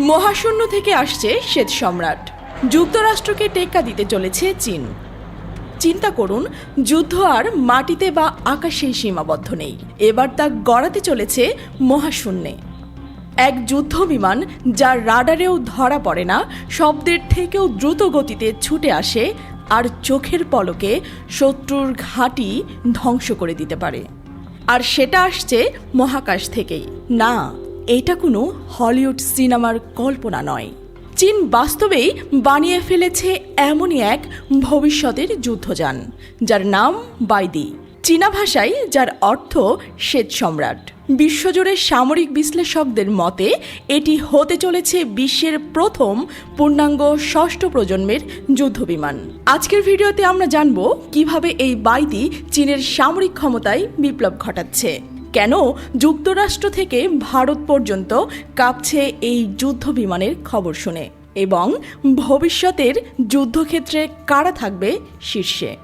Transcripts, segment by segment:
মহাশূন্য থেকে আসছে শ্বেত সম্রাট। যুক্তরাষ্ট্রকে টেক্কা দিতে চলেছে চীন। চিন্তা করুন, যুদ্ধ আর মাটিতে বা আকাশেই সীমাবদ্ধ নেই। এবার তা গড়াতে চলেছে মহাশূন্যে। এক যুদ্ধ বিমান যার রাডারেও ধরা পড়ে না, শব্দের থেকেও দ্রুত গতিতে ছুটে আসে আর চোখের পলকে শত্রুর ঘাঁটি ধ্বংস করে দিতে পারে। আর সেটা আসছে মহাকাশ থেকেই। না এটা কোনো হলিউড সিনেমার কল্পনা নয়। চীন বাস্তবেই বানিয়ে ফেলেছে এমনই এক ভবিষ্যতের যুদ্ধযান, যার নাম বাইদি। চীনা ভাষায় যার অর্থ শ্বেত সম্রাট। বিশ্বজুড়ে সামরিক বিশ্লেষকদের মতে, এটি হতে চলেছে বিশ্বের প্রথম পূর্ণাঙ্গ ষষ্ঠ প্রজন্মের যুদ্ধবিমান। আজকের ভিডিওতে আমরা জানব কীভাবে এই বাইদি চীনের সামরিক ক্ষমতায় বিপ্লব ঘটাচ্ছে। কেন যুক্তরাষ্ট্র থেকে ভারত পর্যন্ত কাঁপছে এই যুদ্ধ বিমানের খবর শুনে? এবং ভবিষ্যতের যুদ্ধক্ষেত্রে কারা থাকবে শীর্ষে?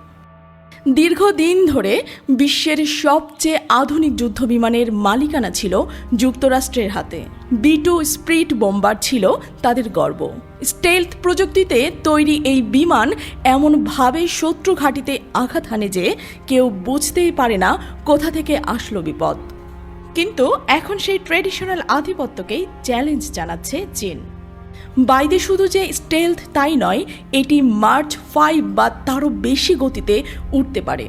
দীর্ঘদিন ধরে বিশ্বের সবচেয়ে আধুনিক যুদ্ধবিমানের মালিকানা ছিল যুক্তরাষ্ট্রের হাতে। বি টু স্প্রিট বোম্বার ছিল তাদের গর্ব। স্টেলথ প্রযুক্তিতে তৈরি এই বিমান এমনভাবে শত্রু ঘাঁটিতে আঘাত হানে যে কেউ বুঝতেই পারে না কোথা থেকে আসলো বিপদ। কিন্তু এখন সেই ট্রেডিশনাল আধিপত্যকেই চ্যালেঞ্জ জানাচ্ছে চীন। বাইরে শুধু যে স্টেলথ তাই নয়, এটি মার্চ ফাইভ বা তারও বেশি গতিতে উঠতে পারে।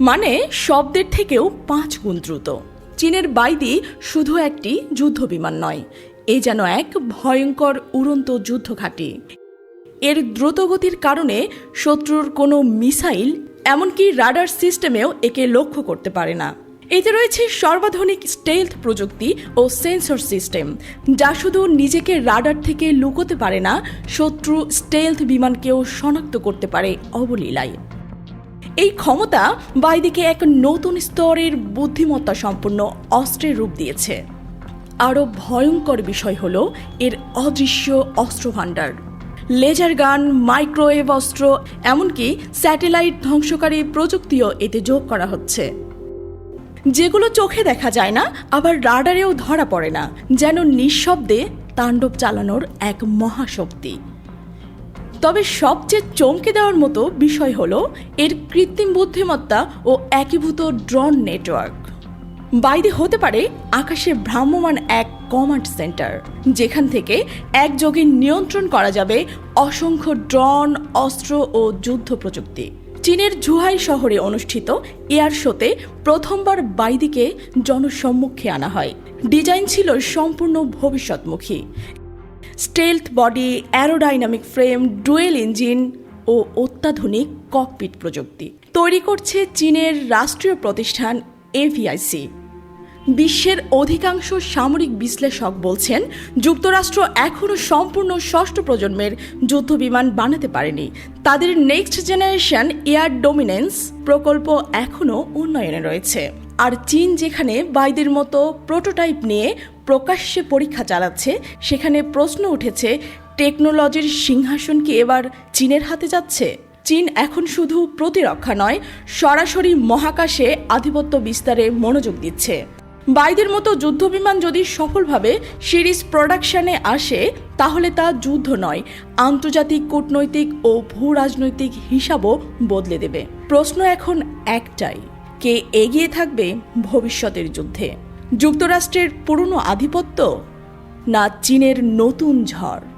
মানে শব্দের থেকেও পাঁচ গুণ দ্রুত। চীনের বাইদি শুধু একটি যুদ্ধ বিমান নয়, এ যেন এক ভয়ঙ্কর উড়ন্ত যুদ্ধ ঘাঁটি এর দ্রুতগতির কারণে শত্রুর কোনো মিসাইল, এমনকি রাডার সিস্টেমেও একে লক্ষ্য করতে পারে না। এতে রয়েছে সর্বাধুনিক স্টেলথ প্রযুক্তি ও সেন্সর সিস্টেম যা শুধু নিজেকে রাডার থেকে লুকোতে পারে না, শত্রু স্টেলথ বিমানকেও শনাক্ত করতে পারে অবলীলায়। এই ক্ষমতা বাইদিকে এক নতুন স্তরের বুদ্ধিমত্তা সম্পন্ন অস্ত্রের রূপ দিয়েছে। আরও ভয়ঙ্কর বিষয় হল এর অদৃশ্য অস্ত্র ভাণ্ডার লেজার গান, মাইক্রোওয়েভ অস্ত্র, এমনকি স্যাটেলাইট ধ্বংসকারী প্রযুক্তিও এতে যোগ করা হচ্ছে। যেগুলো চোখে দেখা যায় না, আবার রাডারেও ধরা পড়ে না, যেন নিঃশব্দে তাণ্ডব চালানোর এক মহাশক্তি। তবে সবচেয়ে চমকে দেওয়ার মতো বিষয় হলো, এর কৃত্রিম বুদ্ধিমত্তা ও একীভূত ড্রোন নেটওয়ার্ক। বাইরে হতে পারে আকাশে ভ্রাম্যমান এক কমান্ড সেন্টার, যেখান থেকে একযোগে নিয়ন্ত্রণ করা যাবে অসংখ্য ড্রোন, অস্ত্র ও যুদ্ধ প্রযুক্তি। চীনের জুহাই শহরে অনুষ্ঠিত এয়ার শোতে প্রথমবার বাইদিকে জনসম্মুখে আনা হয়। ডিজাইন ছিল সম্পূর্ণ ভবিষ্যৎমুখী। Stealth body, aerodynamic frame, dual engine ও অত্যাধুনিক ককপিট প্রযুক্তি। তৈরি করছে চীনের রাষ্ট্রীয় প্রতিষ্ঠান এভিআইসি। বিশ্বের অধিকাংশ সামরিক বিশ্লেষক বলছেন, যুক্তরাষ্ট্র এখনও সম্পূর্ণ ষষ্ঠ প্রজন্মের যুদ্ধবিমান বানাতে পারেনি। তাদের নেক্সট জেনারেশন এয়ার ডোমিনেন্স প্রকল্প এখনও উন্নয়নে রয়েছে। আর চীন যেখানে বাইদের মতো প্রোটোটাইপ নিয়ে প্রকাশ্যে পরীক্ষা চালাচ্ছে, সেখানে প্রশ্ন উঠেছে টেকনোলজির সিংহাসন কি এবার চীনের হাতে যাচ্ছে? চীন এখন শুধু প্রতিরক্ষা নয়, সরাসরি মহাকাশে আধিপত্য বিস্তারে মনোযোগ দিচ্ছে। বাইদের মতো যুদ্ধবিমান যদি সফলভাবে সিরিজ প্রোডাকশনে আসে, তাহলে তা যুদ্ধ নয়, আন্তর্জাতিক কূটনৈতিক ও ভূ রাজনৈতিক হিসাবও বদলে দেবে। প্রশ্ন এখন একটাই, কে এগিয়ে থাকবে ভবিষ্যতের যুদ্ধে? যুক্তরাষ্ট্রের পুরনো আধিপত্য না চীনের নতুন ঝড়?